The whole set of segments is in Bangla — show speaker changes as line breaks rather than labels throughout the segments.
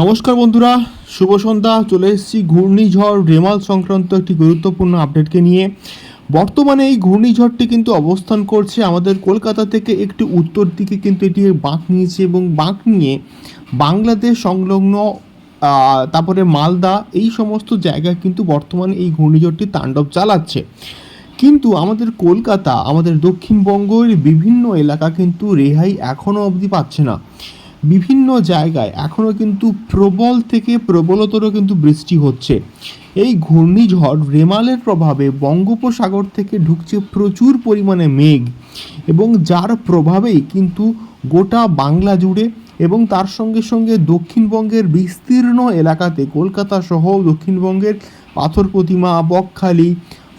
নমস্কার বন্ধুরা, শুভ সন্ধ্যা। চলে এসেছি ঘূর্ণিঝড় রেমাল সংক্রান্ত একটি গুরুত্বপূর্ণ আপডেটকে নিয়ে। বর্তমানে এই ঘূর্ণিঝড়টি কিন্তু অবস্থান করছে আমাদের কলকাতা থেকে একটু উত্তর দিকে, কিন্তু এটি বাঁক নিয়েছে এবং বাঁক নিয়ে বাংলাদেশ সংলগ্ন তারপরে মালদা, এই সমস্ত জায়গায় কিন্তু বর্তমানে এই ঘূর্ণিঝড়টি তাণ্ডব চালাচ্ছে। কিন্তু আমাদের কলকাতা, আমাদের দক্ষিণবঙ্গের বিভিন্ন এলাকা কিন্তু রেহাই এখনও অবধি পাচ্ছে না। বিভিন্ন জায়গায় এখনও কিন্তু প্রবল থেকে প্রবলতর কিন্তু বৃষ্টি হচ্ছে। এই ঘূর্ণিঝড় রেমালের প্রভাবে বঙ্গোপসাগর থেকে ঢুকছে প্রচুর পরিমাণে মেঘ এবং যার প্রভাবেই কিন্তু গোটা বাংলা জুড়ে এবং তার সঙ্গে সঙ্গে দক্ষিণবঙ্গের বিস্তীর্ণ এলাকাতে কলকাতা সহ দক্ষিণবঙ্গের পাথর প্রতিমা বকখালি,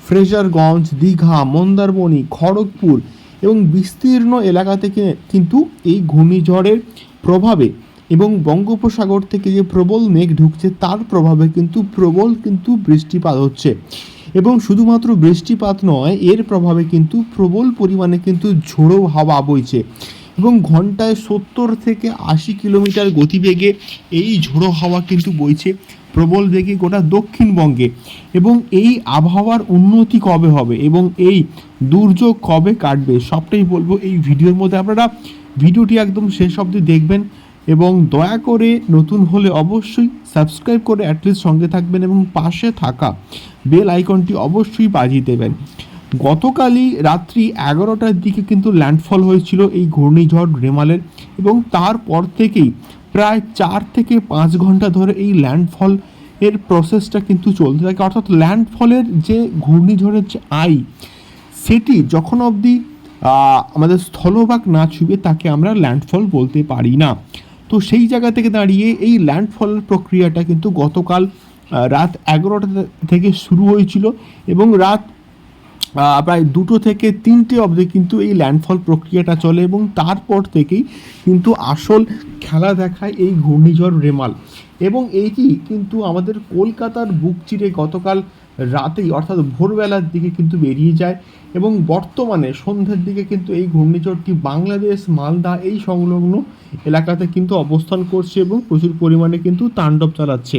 ফ্রেজারগঞ্জ, দীঘা, মন্দারমণি, খড়গপুর এবং বিস্তীর্ণ এলাকা থেকে কিন্তু এই ঘূর্ণিঝড়ের প্রভাবে এবং বঙ্গোপসাগর থেকে যে প্রবল মেঘ ঢুকছে তার প্রভাবে কিন্তু প্রবল কিন্তু বৃষ্টিপাত হচ্ছে। এবং শুধুমাত্র বৃষ্টিপাত নয়, এর প্রভাবে কিন্তু প্রবল পরিমাণে কিন্তু ঝোড়ো হাওয়া বইছে। এবং ঘন্টায় সত্তর থেকে আশি কিলোমিটার গতিবেগে এই ঝোড়ো হাওয়া কিন্তু বইছে প্রবল বেগে গোটা দক্ষিণবঙ্গে। এবং এই আবহাওয়ার উন্নতি কবে হবে এবং এই দুর্যোগ কবে কাটবে সবটাই বলব এই ভিডিওর মধ্যে। আপনারা ভিডিওটি একদম শেষ অবধি দেখবেন এবং দয়া করে নতুন হলে অবশ্যই সাবস্ক্রাইব করে অ্যাটলিস্ট সঙ্গে থাকবেন এবং পাশে থাকা বেল আইকনটি অবশ্যই বাজিয়ে দেবেন। গতকালই রাত্রি এগারোটার দিকে কিন্তু ল্যান্ডফল হয়েছিল এই ঘূর্ণিঝড় রেমালের এবং তারপর থেকেই প্রায় চার থেকে পাঁচ ঘণ্টা ধরে এই ল্যান্ডফল এর প্রসেসটা কিন্তু চলতে থাকে। অর্থাৎ ল্যান্ডফলের যে ঘূর্ণিঝড়ের যে আই, সেটি যখন অবধি আমাদের স্থলভাগ না ছুঁবে তাকে আমরা ল্যান্ডফল বলতে পারি না। তো সেই জায়গা থেকে দাঁড়িয়ে এই ল্যান্ডফল প্রক্রিয়াটা কিন্তু গতকাল রাত এগারোটা থেকে শুরু হয়েছিল এবং রাত প্রায় দুটো থেকে তিনটে অবধি কিন্তু এই ল্যান্ডফল প্রক্রিয়াটা চলে এবং তারপর থেকেই কিন্তু আসল খেলা দেখায় এই ঘূর্ণিঝড় রেমাল। এবং এইটি কিন্তু আমাদের কলকাতার বুক চিরে গতকাল রাতেই, অর্থাৎ ভোরবেলার দিকে কিন্তু বেরিয়ে যায় এবং বর্তমানে সন্ধ্যের দিকে কিন্তু এই ঘূর্ণিঝড়টি বাংলাদেশ, মালদা এই সংলগ্ন এলাকাতে কিন্তু অবস্থান করছে এবং প্রচুর পরিমাণে কিন্তু তাণ্ডব চালাচ্ছে।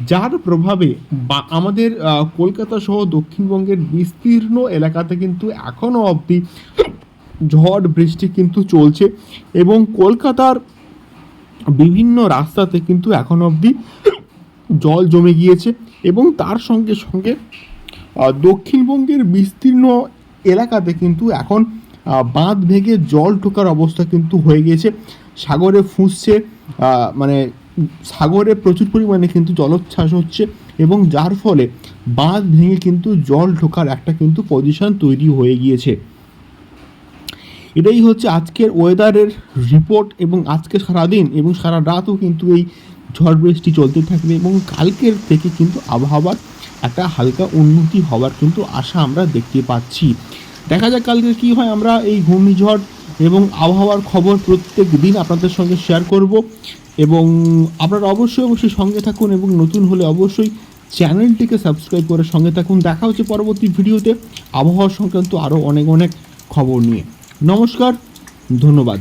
যার প্রভাবে বা আমাদের কলকাতা সহ দক্ষিণবঙ্গের বিস্তীর্ণ এলাকাতে কিন্তু এখনও অবধি ঝড় বৃষ্টি কিন্তু চলছে এবং কলকাতার বিভিন্ন রাস্তাতে কিন্তু এখন অবধি জল জমে গিয়েছে এবং তার সঙ্গে সঙ্গে দক্ষিণবঙ্গের বিস্তীর্ণ এলাকাতে কিন্তু এখন বাঁধ ভেঙে জল ঢোকার অবস্থা কিন্তু হয়ে গিয়েছে। সাগরে ফুঁসছে মানে সাগরে প্রচুর পরিমাণে কিন্তু জলোচ্ছ্বাস হচ্ছে এবং যার ফলে বাঁধ ভেঙে কিন্তু জল ঢোকার একটা কিন্তু পজিশন তৈরি হয়ে গিয়েছে। এটাই হচ্ছে আজকের ওয়েদারের রিপোর্ট এবং আজকে সারাদিন এবং সারা রাতও কিন্তু এই ঝড় বৃষ্টি চলতে থাকবে এবং কালকের থেকে কিন্তু আবহাওয়ার একটা হালকা উন্নতি হওয়ার কিন্তু আশা আমরা দেখতে পাচ্ছি। দেখা যাক কালকে কি হয়, আমরা এই ঘূর্ণিঝড় এবং আবহাওয়ার খবর প্রত্যেক দিন আপনাদের সঙ্গে শেয়ার করব। এবং আপনারা অবশ্যই অবশ্যই সঙ্গে থাকুন এবং নতুন হলে অবশ্যই চ্যানেলটিকে সাবস্ক্রাইব করে সঙ্গে থাকুন। দেখা হচ্ছে পরবর্তী ভিডিওতে। আবহাওয়া সংক্রান্ত আরও অনেক অনেক খবর নিয়ে। নমস্কার, ধন্যবাদ।